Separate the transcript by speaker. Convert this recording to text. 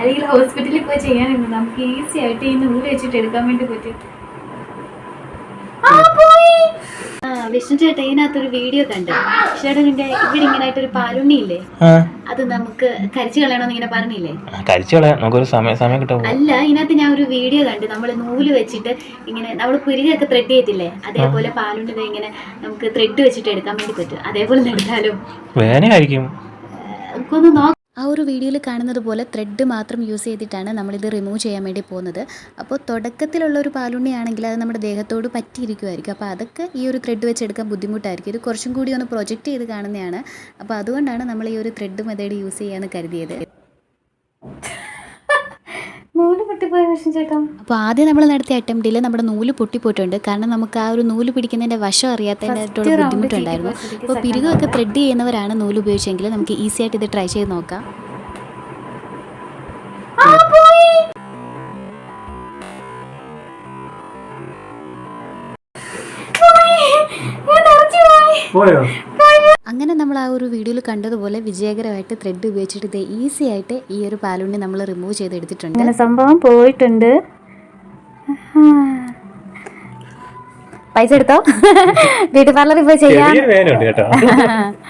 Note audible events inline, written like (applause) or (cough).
Speaker 1: അല്ലെങ്കിൽ ഹോസ്പിറ്റലിൽ പോയി ചെയ്യാനുണ്ട്. നമുക്ക് ഈസി ആയിട്ട് ഈ നൂൽ വെച്ചിട്ട് എടുക്കാൻ വേണ്ടി പറ്റും. ആ, പോയി. ആ, വിഷ്ണു ചേട്ടാ ഇതിനകത്തൊരു വീഡിയോ കണ്ടു. ചേട്ടനിന്റെ ഇവിടെ ഇങ്ങനെ ആയിട്ടൊരു പാലുണ്ണി ഇല്ലേ അത് നമുക്ക് കരിച്ചു കളയണമെന്ന് ഇങ്ങനെ പറഞ്ഞില്ലേ?
Speaker 2: കരിച്ചു കളയാം. നമുക്കൊരു സമയം സമയം കിട്ടും
Speaker 1: അല്ല ഇതിനകത്ത് ഞാൻ ഒരു വീഡിയോ കണ്ടു. നമ്മൾ നൂൽ വെച്ചിട്ട് ഇങ്ങനെ നമ്മൾ പുരികൊക്കെ ത്രെഡ് ചെയ്തില്ലേ അതേപോലെ പാലുണ്ണി ദേ ഇങ്ങനെ നമുക്ക് ത്രെഡ് വെച്ചിട്ട് എടുക്കാൻ വേണ്ടി പറ്റും. അതേപോലെ എടുത്താലും.
Speaker 2: വേദനയായിരിക്കും
Speaker 1: നമുക്കൊന്ന് നോക്കാം.
Speaker 3: ആ ഒരു വീഡിയോയിൽ കാണുന്നത് പോലെ ത്രെഡ് മാത്രം യൂസ് ചെയ്തിട്ടാണ് നമ്മളിത് റിമൂവ് ചെയ്യാൻ വേണ്ടി പോകുന്നത്. അപ്പോൾ തുടക്കത്തിലുള്ള ഒരു പാലുണ്ണിയാണെങ്കിൽ അത് നമ്മുടെ ദേഹത്തോട് പറ്റിയിരിക്കുമായിരിക്കും. അപ്പോൾ അതൊക്കെ ഈ ഒരു ത്രെഡ് വെച്ചെടുക്കാൻ ബുദ്ധിമുട്ടായിരിക്കും. ഇത് കുറച്ചും കൂടി ഒന്ന് പ്രൊജക്റ്റ് ചെയ്ത് കാണുന്നതാണ്. അപ്പോൾ അതുകൊണ്ടാണ് നമ്മൾ ഈ ഒരു ത്രെഡ് മെത്തേഡ് യൂസ് ചെയ്യാമെന്ന് കരുതിയത്
Speaker 1: നൂൽ പൊട്ടിപ്പോയ വിഷ്ണു ചേട്ടാ
Speaker 3: അപ്പോൾ ആദ്യം നമ്മൾ നടത്തിയ അറ്റംപ്റ്റിൽ നമ്മുടെ നൂൽ പൊട്ടിപ്പോയിട്ടുണ്ട്. കാരണം നമുക്ക് ആ ഒരു നൂൽ പിടിക്കുന്നതിന്റെ വശം
Speaker 1: അറിയാത്തതിനായിട്ടുള്ള
Speaker 3: ബുദ്ധിമുട്ടുണ്ടായിരുന്നു.
Speaker 1: അപ്പൊ
Speaker 3: അപ്പോൾ പിരുകൊക്കെ ത്രെഡ് ചെയ്യുന്നവരാണ് നൂൽ ഉപയോഗിച്ചെങ്കിൽ നമുക്ക് ഈസി ആയിട്ട് ഇത് ട്രൈ ചെയ്ത് നോക്കാം.
Speaker 2: പോയോ?
Speaker 3: അങ്ങനെ നമ്മൾ ആ ഒരു വീഡിയോയിൽ കണ്ടതുപോലെ വിജയകരമായിട്ട് ത്രെഡ് ഉപയോഗിച്ചിട്ട് ഇത് ഈസി ആയിട്ട് ഈ ഒരു പാലുണ്ണി നമ്മൾ റിമൂവ് ചെയ്തെടുത്തിട്ടുണ്ട്.
Speaker 1: അങ്ങനെ സംഭവം പോയിട്ടുണ്ട്. പൈസ എടുത്തോ? (laughs) ബ്യൂട്ടി പാർലറിൽ പോയി ചെയ്യാം. (laughs)